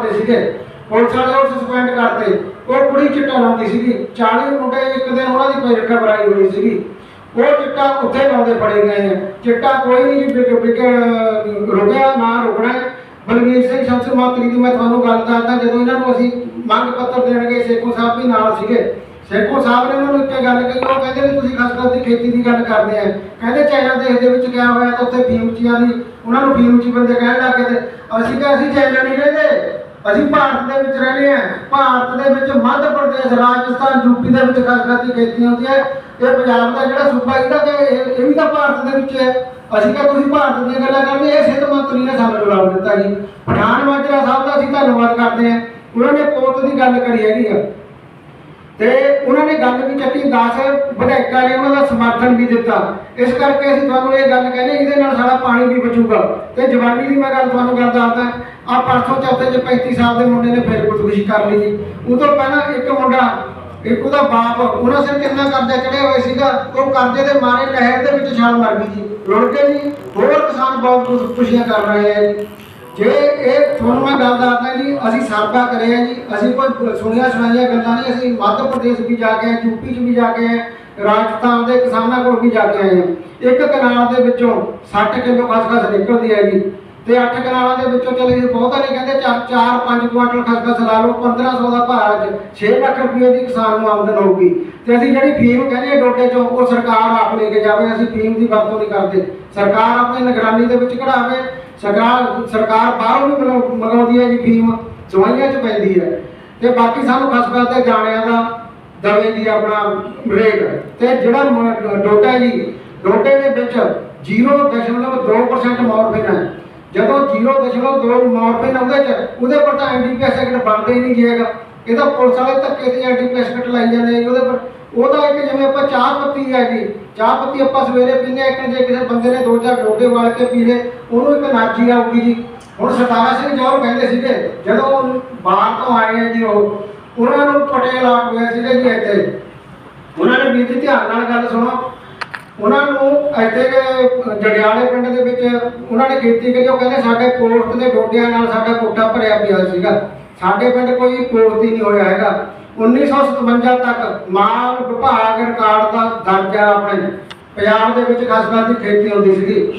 ਮਾਰਦੇ ਸੀਗੇ। ਪੁਲਿਸ ਵਾਲੇ ਉਹ ਸਸਪੈਂਡ ਕਰਤੇ। ਉਹ ਕੁੜੀ ਚਿੱਟਾ ਲਾਉਂਦੀ ਸੀਗੀ। 40 ਮੁੰਡੇ ਇੱਕ ਦਿਨ ਉਹਨਾਂ ਦੀ ਪੇਟ ਘਬਰਾਈ ਹੋਈ ਸੀਗੀ। ਉਹ ਚਿੱਟਾ ਉੱਥੇ ਲਾਉਂਦੇ ਫੜੇ ਗਏ ਆ। ਚਿੱਟਾ ਕੋਈ ਨਹੀਂ ਜੀ ਰੁਕਿਆ, ਨਾ ਰੁਕਣਾ ਬਲਵੀਰ ਸਿੰਘ ਸ਼ਮਸਰ ਮਾਤਰੀ ਦੀ ਮੈਂ ਤੁਹਾਨੂੰ ਗੱਲ ਦੱਸਦਾ, ਜਦੋਂ ਇਹਨਾਂ ਨੂੰ ਅਸੀਂ ਮੰਗ ਪੱਤਰ ਦੇਣਗੇ, ਸੇਖੋ ਸਾਹਿਬ ਵੀ ਨਾਲ ਸੀਗੇ। ਸੇਖੋ ਸਾਹਿਬ ਨੇ ਉਹਨਾਂ ਨੂੰ ਇੱਕ ਗੱਲ ਕਹੀ, ਉਹ ਕਹਿੰਦੇ ਵੀ ਤੁਸੀਂ ਖਸਖਸ ਦੀ ਖੇਤੀ ਦੀ ਗੱਲ ਕਰਦੇ ਆ। ਕਹਿੰਦੇ ਚਾਈਨਾ ਦੇਸ਼ ਦੇ ਵਿੱਚ ਕਿਆ ਹੋਇਆ ਤਾਂ ਉੱਥੇ ਫੀਮਚੀਆਂ ਦੀ ਉਹਨਾਂ ਨੂੰ ਫੀਮਚੀ ਬੰਦੇ ਕਹਿਣ ਲੱਗੇ ਤੇ ਅਸੀਂ ਕਿਹਾ, ਅਸੀਂ ਚਾਈਨਾ ਨਹੀਂ ਕਹਿੰਦੇ ਅਸੀਂ ਭਾਰਤ ਦੇ ਵਿੱਚ ਰਹਿੰਦੇ ਆ ਭਾਰਤ ਦੇ ਵਿੱਚ ਮੱਧ ਪ੍ਰਦੇਸ਼, ਰਾਜਸਥਾਨ ਯੂਪੀ ਦੇ ਵਿੱਚ ਖਸਖਸ ਖੇਤੀ ਹੁੰਦੀ ਹੈ। ਇਹ ਪੰਜਾਬ ਦਾ ਜਿਹੜਾ ਸੂਬਾ ਇਹਦਾ ਕਿ ਇਹ ਇਹ ਵੀ ਤਾਂ ਭਾਰਤ ਦੇ ਵਿੱਚ ਹੈ। ਅਸੀਂ ਕਿਹਾ ਤੁਸੀਂ ਭਾਰਤ ਦੀਆਂ ਗੱਲਾਂ ਕਰਦੇ ਇਹ ਸਿੱਧ ਮੰਤਰੀ ਨੇ ਸਾਨੂੰ ਜਵਾਬ ਦਿੱਤਾ ਜੀ। ਪਠਾਨ ਮਾਜਰਾ ਸਾਹਿਬ ਦਾ ਅਸੀਂ ਧੰਨਵਾਦ ਕਰਦੇ ਹਾਂ। ਉਹਨਾਂ ਨੇ ਪੋਤ ਦੀ ਗੱਲ ਕਰੀ ਹੈਗੀ ਆ। ਤੇ ਉਹਨਾਂ ਨੇ ਗੱਲ ਵੀ ਚੱਕੀ 10 ਵਿਧਾਇਕਾਂ ਨੇ ਉਹਨਾਂ ਦਾ ਸਮਰਥਨ ਵੀ ਦਿੱਤਾ। ਇਸ ਕਰਕੇ ਅਸੀਂ ਤੁਹਾਨੂੰ ਇਹ ਗੱਲ ਕਹਿੰਦੇ ਇਹਦੇ ਨਾਲ ਸਾਡਾ ਪਾਣੀ ਵੀ ਬਚੂਗਾ। ਤੇ ਜਵਾਨੀ ਦੀ ਮੈਂ ਗੱਲ ਤੁਹਾਨੂੰ ਗੱਲ ਦੱਸਦਾ ਆ ਪਰਸੋਂ ਚੌਥੇ ਚ 35 ਸਾਲ ਦੇ ਮੁੰਡੇ ਨੇ ਫਿਰ ਖੁਦਕੁਸ਼ੀ ਕਰ ਲਈ ਜੀ ਉਹ ਤੋਂ ਪਹਿਲਾਂ ਇੱਕ ਮੁੰਡਾ, ਇੱਕ ਉਹਦਾ ਬਾਪ ਉਹਨਾਂ ਸਿਰ ਕਿੰਨਾ ਕਰਜ਼ਾ ਚੜਿਆ ਹੋਇਆ ਸੀਗਾ, ਉਹ ਕਰਜ਼ੇ ਦੇ ਮਾਰੇ ਲਹਿਰ ਦੇ ਵਿੱਚ ਛਾਲ ਮਾਰ ਗਈ ਜੀ ਰੁੜ ਕੇ ਜੀ ਹੋਰ ਕਿਸਾਨ ਬਹੁਤ ਖੁਸ਼- ਖੁਸ਼ੀਆਂ ਕਰ ਰਹੇ ਆ ਜੀ। ਜੇ ਇਹ ਤੁਹਾਨੂੰ ਮੈਂ ਗੱਲ ਦੱਸਦਾ ਜੀ, ਅਸੀਂ ਸਰਵਾ ਕਰੇ ਆ ਜੀ, ਅਸੀਂ ਕੋਈ ਸੁਣੀਆਂ ਸੁਣਾਈਆਂ ਗੱਲਾਂ ਨਹੀਂ, ਅਸੀਂ ਮੱਧ ਪ੍ਰਦੇਸ਼ ਵੀ ਜਾ ਕੇ ਆਏ ਯੂਪੀ 'ਚ ਵੀ ਜਾ ਕੇ ਆਏ, ਰਾਜਸਥਾਨ ਦੇ ਕਿਸਾਨਾਂ ਕੋਲ ਵੀ ਜਾ ਕੇ ਆਏ ਹਾਂ ਇੱਕ ਕਨਾਲ ਦੇ ਵਿੱਚੋਂ 60 ਕਿਲੋ ਖਸਖਸ ਨਿਕਲਦੀ ਹੈ ਜੀ, ਤੇ 8 ਕਨਾਲਾਂ ਦੇ ਵਿੱਚੋਂ ਚਲੇ ਜੀ ਬਹੁਤਾ ਨਹੀਂ ਕਹਿੰਦੇ 4 5 ਕੁਆਂਟਲ ਖਸਖਸ ਲਾ ਲਓ 1500 ਦਾ ਭਾਅ ਅੱਜ 6 ਲੱਖ ਰੁਪਏ ਦੀ ਕਿਸਾਨ ਨੂੰ ਆਮਦਨ ਹੋਊਗੀ। ਤੇ ਅਸੀਂ ਜਿਹੜੀ ਫੀਮ ਕਹਿੰਦੇ ਡੋਡੇ ਚੋਂ, ਉਹ ਸਰਕਾਰ ਆਪ ਲੈ ਕੇ ਜਾਵੇ, ਅਸੀਂ ਫੀਮ ਦੀ ਵਰਤੋਂ ਨਹੀਂ ਕਰਦੇ। ਸਰਕਾਰ ਆਪਣੀ ਨਿਗਰਾਨੀ ਦੇ ਵਿੱਚ ਕਢਾਵੇ ਸਰਕਾਰ ਸਰਕਾਰ ਬਾਹਰੋਂ ਵੀ ਮੰਗਾਉਂਦੀ ਹੈ ਜੀ ਫੀਮ ਦਵਾਈਆਂ 'ਚ ਪੈਂਦੀ ਹੈ। ਤੇ ਬਾਕੀ ਸਾਨੂੰ ਖਸਖਸ ਤੇ ਜਾਣਿਆਂ ਦਾ ਦਵੇ ਦੀ ਆਪਣਾ ਰੇਟ। ਤੇ ਜਿਹੜਾ ਮ- ਡੋਡਾ ਜੀ ਡੋਡੇ ਦੇ ਵਿੱਚ 0.2% ਮੋਰਫਿਨ ਹੈ। ਜਦੋਂ 0.2 ਮੋਰਫਿਨ ਉਹਦੇ ਚ, ਉਹਦੇ ਪਰ ਤਾਂ ਐਂਟੀਪੀਐਸ ਐਕਟ ਬਣਦਾ ਹੀ ਨਹੀਂ ਜੀਗਾ ਇਹ ਤਾਂ ਪੁਲਿਸ ਵਾਲੇ ਧੱਕੇ ਤੇ ਐਂਟੀਪੀਐਸ ਐਕਟ ਲਾਈ ਜਾਂਦੇ ਆ ਉਹਦੇ ਪਰ ਉਹਦਾ ਇੱਕ ਜਿਵੇਂ ਆਪਾਂ ਚਾਹ ਪੱਤੀ ਹੈ ਜੀ ਚਾਹ ਪੱਤੀ ਆਪਾਂ ਸਵੇਰੇ ਪੀਨੇ ਇੱਕ ਜੇ ਕਿਸੇ ਬੰਦੇ ਨੇ ਦੋ ਚਾਰ ਡੋਡੇ ਵਾਲ ਕੇ ਪੀ ਉਹਨੂੰ ਇੱਕ એનર્ਜੀ ਆਊਗੀ ਜੀ। ਹੁਣ ਸਰਦਾਰਾ ਸਿੰਘ ਜੌਹਰ ਕਹਿੰਦੇ ਸੀਗੇ, ਜਦੋਂ ਬਾਹਰ ਤੋਂ ਆਏ ਆ ਜੀ ਉਹ, ਉਹਨਾਂ ਨੂੰ ਪਟੇਲ ਆਟ ਹੋਇਆ ਸੀਗਾ ਜੀ ਇੱਥੇ। ਉਹਨਾਂ ਨੇ ਵੀ ਧਿਆਨ ਨਾਲ ਗੱਲ ਸੁਣੋ। ਉਹਨਾਂ ਨੂੰ ਇੱਥੇ ਜੜਿਆਲੇ ਪਿੰਡ ਦੇ ਵਿੱਚ ਉਹਨਾਂ ਨੇ ਕੀਤੀ ਕਿ ਉਹ ਕਹਿੰਦੇ ਸਾਡੇ ਕੋਰਟ ਦੇ ਡੋਡਿਆਂ ਨਾਲ ਸਾਡਾ ਕੋਟਾ ਭਰਿਆ ਪਿਆ ਸੀਗਾ। ਸਾਡੇ ਪਿੰਡ ਕੋਈ ਕੋਰਟ ਹੀ ਨਹੀਂ ਹੋਇਆ ਹੈਗਾ। 1957 ਤੱਕ ਮਾਲ ਵਿਭਾਗ ਰਿਕਾਰਡ ਦਾ ਦਰਜਾ ਆਪਣੇ ਪੰਜਾਬ ਦੇ ਵਿੱਚ ਖਸਖਸ ਦੀ ਖੇਤੀ ਹੁੰਦੀ ਸੀਗੀ।